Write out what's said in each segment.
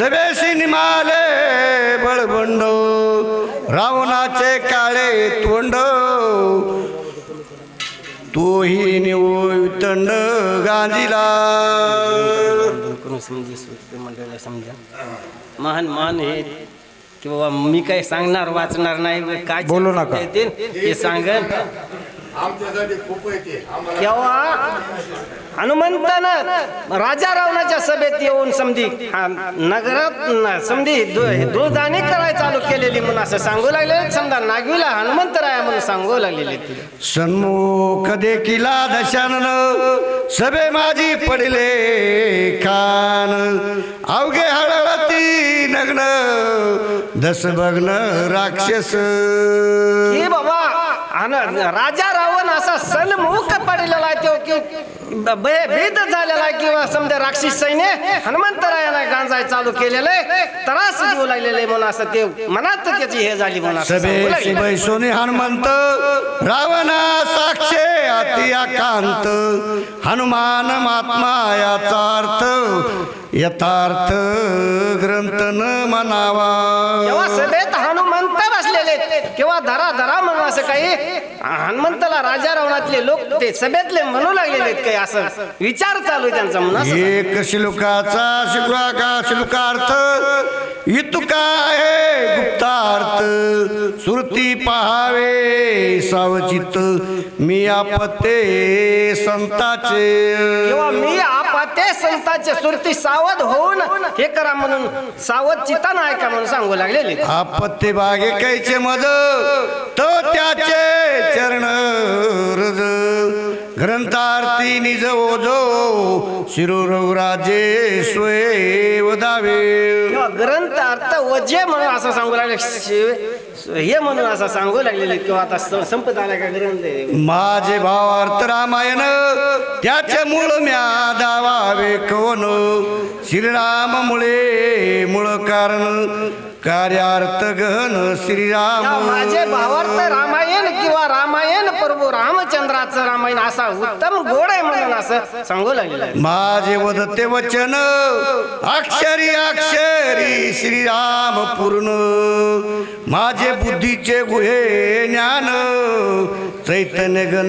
सभेशी निमाले बळबंड रावणाचे काळे तोंड. तोही निवतंड गांजीला करून समजे सुरते मंडळाला समजा महान महान हे. किंवा मी काही सांगणार वाचणार नाही काय बोलू नका. ते. सांगन. केव्हा हनुमंतानं राजा रावणाच्या सभेत येऊन समधी नगरात न- समधी दुधाणी करायला चालू केलेली म्हणून असं सांगू लागले. समजा नागवीला हनुमंतराया म्हणून सांगू लागलेले सन्मुख देखिला दशानन सभे माझी पडले कान अवघे हळहळती नग्न दस बग्न राक्षस. की बाबा राजा रावण असा सन्मुख पडलेला आहे तो की भीत झालेला आहे किंवा समजा राक्षस सैन्य हनुमंतरायाला गांजाय चालू केलेलं आहे त्रास देऊ लागलेले म्हणून असं ते मनात त्याची हे झाली म्हणून. बैसोनी हनुमंत रावणा साक्षे अति आकांत हनुमान महात्मा याचा अर्थ यथार्थ ग्रंथ न म्हणावा केव्हा सभेत हनुमंत बसलेले आहेत. किंवा धरा धरा म्हणून असं काही? हनुमंताला राजा रावणातले लोक ते सभेतले म्हणू लागलेले आहेत काही असं विचार चालू आहे त्यांचा म्हणून एक शिलुकाचा शिलुका शिलुकार्थ इतुका आहे गुप्तार्थ. सुरती पहावे सावचित मी आपते संताचे. किंवा मी आपाते संतांचे सुरती सावध होऊन हे करा म्हणून सावध चित्तानं ऐका म्हणून सांगू लागलेले. आपत्ते बागे कैचे मज तो त्याचे चरण रज. ग्रंथार्थी निज ओजो शिरूर राजे स्वय वदावे. किंवा ग्रंथ अर्थ वजे म्हणून असं सांगू लागले शिव- हे म्हणून असं सांगू लागलेले किंवा आता संपत आला का ग्रंथ माझे भावार्थ रामायण त्याचे मूळ म्या दावावे कवन. श्रीराम मुळे मूळ कारण कार्यार्थ गहन श्रीराम. माझे भावार्थ रामायण किंवा रामायण प्रभू रामचंद्राचं रामायण असा उत्तम गोड आहे म्हणून असं सांगू लागलेलं. माझे वदते वचन अक्षरी अक्षरी श्रीराम पूर्ण माझे बुद्धीचे गुहे ज्ञान. चैतन्य गण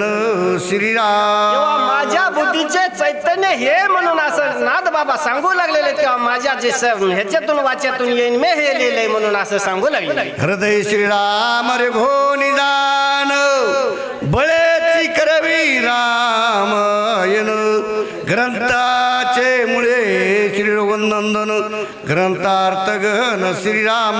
श्रीराम. माझ्या बुद्धीचे चैतन्य हे म्हणून असं नाद बाबा सांगू लागलेले किंवा माझ्या जे ह्याच्यातून वाच्यातून येईन मे हे लिहिलंय म्हणून असं सांगू लागले हृदय श्रीराम रे घो निदान ग्रंथाचे मुळे श्री रघुनंदन ग्रंथार्थ गहन श्रीराम.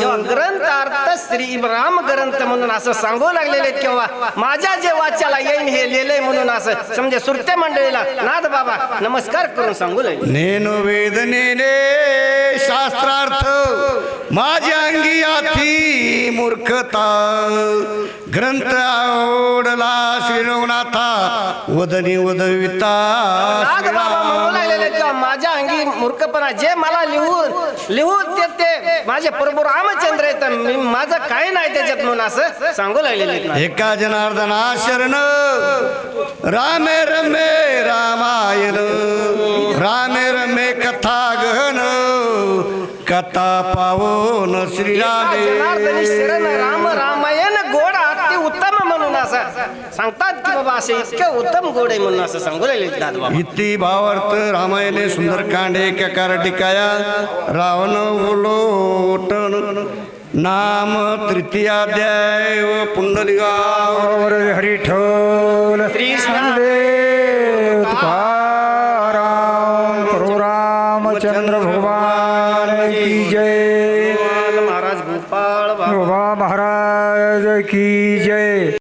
किंवा ग्रंथ अर्थ श्री राम ग्रंथ म्हणून असं सांगू लागलेले आहेत किंवा माझ्या जे वाच्याला येईन हे लिहिलंय म्हणून असं. समजे सुरते मंडळीला नाद बाबा नमस्कार करून सांगू लागले. नेनो वेदनेने शास्त्रार्थ माझ्या अंगी आथी मूर्खता. ग्रंथ आवडला श्री रघुनाथा वदनी वदविता माझ्या अंगी मूर्खपणा जे मला लिहून लिहून ते ते माझे प्रभू रामचंद्र आहेत मी माझं काही नाही त्याच्यात म्हणून असं सांगू नाद. एका जनार्दना शरण रामे रमे रामायण. कथा पावन श्रीरामे जनार्दनी शरण राम रामायण गोड अति उत्तम म्हणून असं सांगतात की बाबा असे इतकं उत्तम गोड आहे म्हणून असं सांगू बाबा. इति भावार्थ रामायणे सुंदरकांडे ककार टिकाया रावण उलोटन नाम तृतीयाध्याय व पुंडलिका. बरोबर हरिठल कृष्ण रामचंद्र भगवान की जय। महाराज गोपाळ बाबा। बाबा महाराज की जय।